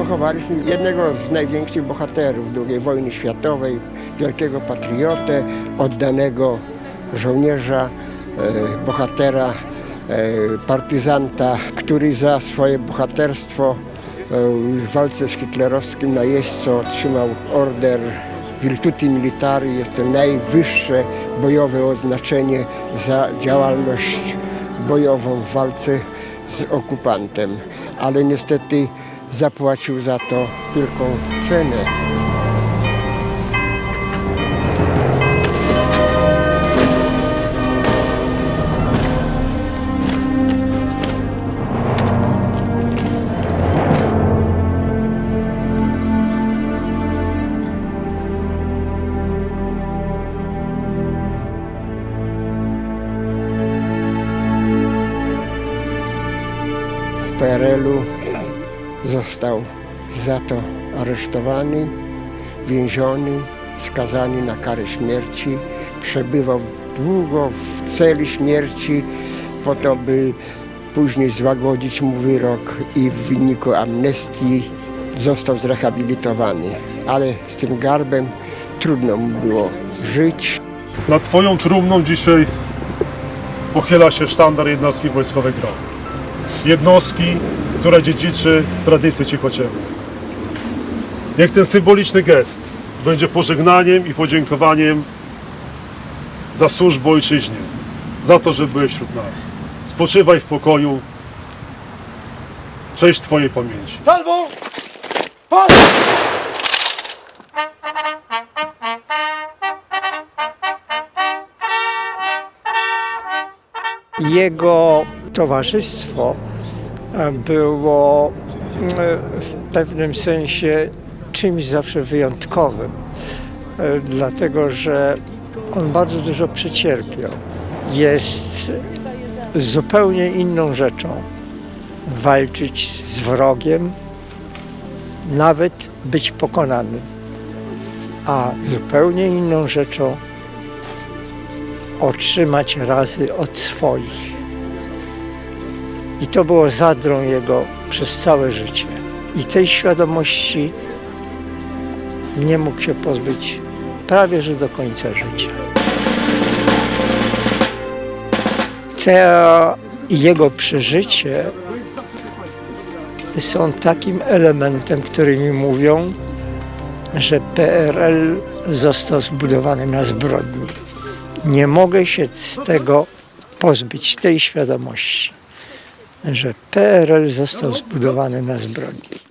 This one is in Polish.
pochowaliśmy jednego z największych bohaterów II wojny światowej, wielkiego patriotę, oddanego żołnierza, e, bohatera, e, partyzanta, który za swoje bohaterstwo e, w walce z hitlerowskim najeźdźcą otrzymał order Virtuti Militari. Jest to najwyższe bojowe oznaczenie za działalność bojową w walce z okupantem, ale niestety zapłacił za to wielką cenę. W PRL-u został za to aresztowany, więziony, skazany na karę śmierci. Przebywał długo w celi śmierci po to, by później złagodzić mu wyrok i w wyniku amnestii został zrehabilitowany. Ale z tym garbem trudno mu było żyć. Nad Twoją trumną dzisiaj pochyla się sztandar jednostki wojskowej GROM. Jednostki, która dziedziczy tradycję cichociemną. Niech ten symboliczny gest będzie pożegnaniem i podziękowaniem za służbę ojczyźnie, za to, że byłeś wśród nas. Spoczywaj w pokoju. Cześć Twojej pamięci. Salvo! Pas! Jego towarzystwo było e, w pewnym sensie czymś zawsze wyjątkowym, e, dlatego że on bardzo dużo przecierpiał. Jest zupełnie inną rzeczą walczyć z wrogiem, nawet być pokonanym, a zupełnie inną rzeczą otrzymać razy od swoich. I to było zadrą jego przez całe życie. I tej świadomości nie mógł się pozbyć prawie że do końca życia. Te jego przeżycie są takim elementem, który mi mówią, że PRL został zbudowany na zbrodni nie mogę się z tego pozbyć, tej świadomości, że PRL został zbudowany na zbrodni.